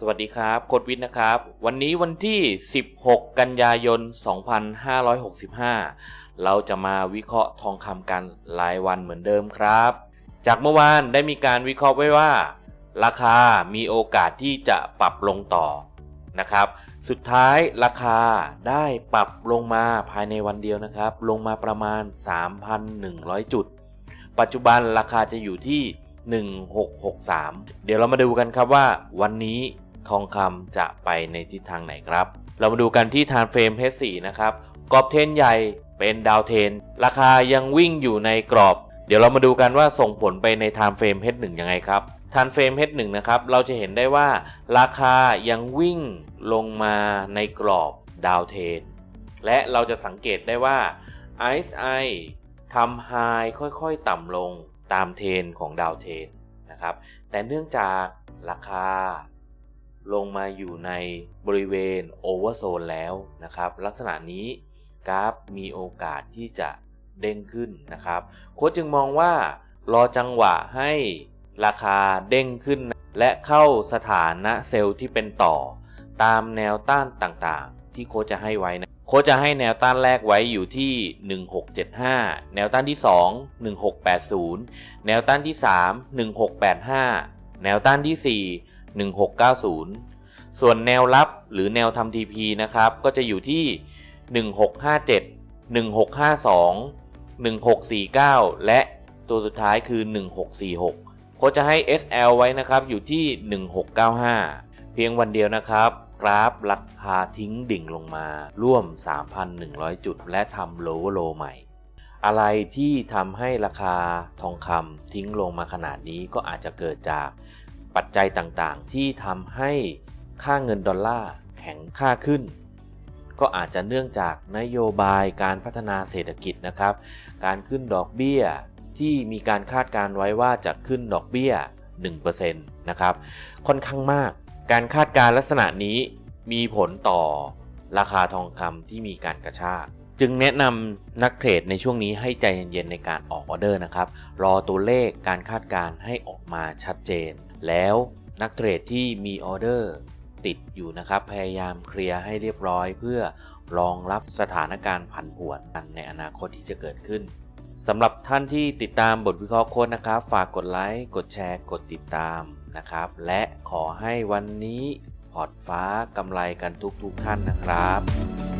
สวัสดีครับโคดวิทย์นะครับ วันนี้วันที่ 16 กันยายน 2565 เราจะมาวิเคราะห์ทองคำกันรายวันเหมือนเดิมครับ จากเมื่อวานได้มีการวิเคราะห์ไว้ว่า ราคามีโอกาสที่จะปรับลงต่อนะครับ สุดท้ายราคาได้ปรับลงมาภายในวันเดียวนะครับ ลงมาประมาณ 3,100 จุด ปัจจุบันราคาจะอยู่ที่1663 เดี๋ยวเรามาดูกันครับว่าวันนี้ ทองคำจะไปในทิศทางไหนครับ เรามาดูกันที่ทานเฟรม H4 นะครับกรอบเทนใหญ่เป็นดาวเทน ราคายังวิ่งอยู่ในกรอบ เดี๋ยวเรามาดูกันว่าส่งผลไปในทานเฟรม H1 ยังไงครับทานเฟรม H1 นะครับเราจะเห็นได้ว่าราคายังวิ่งลงมาในกรอบดาวเทน และเราจะสังเกตได้ว่า RSI ทำไฮค่อยๆต่ำลงตามเทนของดาวเทนนะครับแต่เนื่องจากราคา ลงมาอยู่ในบริเวณโอเวอร์โซนแล้วนะครับ ลักษณะนี้กราฟมีโอกาสที่จะเด้งขึ้นนะครับ โค้ชจึงมองว่ารอจังหวะให้ราคาเด้งขึ้น และเข้าสถานะเซลล์ที่เป็นต่อ ตามแนวต้านต่างๆ ที่โค้ชจะให้ไว้นะโค้ชจะให้แนวต้านแรกไว้อยู่ที่ 1675 แนวต้านที่ 2 1680 แนวต้านที่ 3 1685 แนวต้านที่ 4 1690 ส่วนแนวรับหรือแนวทำ TP นะครับ ก็จะอยู่ที่ 1657 1652 1649 และตัวสุดท้ายคือ 1646โคจะให้ SL ไว้นะครับอยู่ที่ 1695 เพียงวันเดียวนะครับ กราฟราคาทิ้งดิ่งลงมาร่วม 3,100 จุด และทำโลว์โลใหม่ อะไรที่ทำให้ราคาทองคำทิ้งลงมาขนาดนี้ก็อาจจะเกิดจาก ปัจจัยต่างๆ ที่ทำให้ค่าเงินดอลลาร์แข็งค่าขึ้น ก็อาจจะเนื่องจากนโยบายการพัฒนาเศรษฐกิจนะครับ การขึ้นดอกเบี้ยที่มีการคาดการไว้ว่าจะขึ้นดอกเบี้ย 1%นะครับ ค่อนข้างมาก การคาดการลักษณะนี้มีผลต่อราคาทองคำที่มีการกระชาก จึงแนะนำนักเทรดในช่วงนี้ให้ใจเย็นๆในการออกออเดอร์นะครับ รอตัวเลขการคาดการให้ออกมาชัดเจน แล้วนักเทรดที่มีออเดอร์ติดอยู่นะครับ พยายามเคลียร์ให้เรียบร้อยเพื่อรองรับสถานการณ์ผันผวนในอนาคตที่จะเกิดขึ้นสำหรับท่านที่ติดตามบทวิเคราะห์โค้ดนะครับ ฝากกดไลค์ กดแชร์ กดติดตามนะครับ และขอให้วันนี้พอร์ตฟ้ากำไรกันทุกๆท่านนะครับ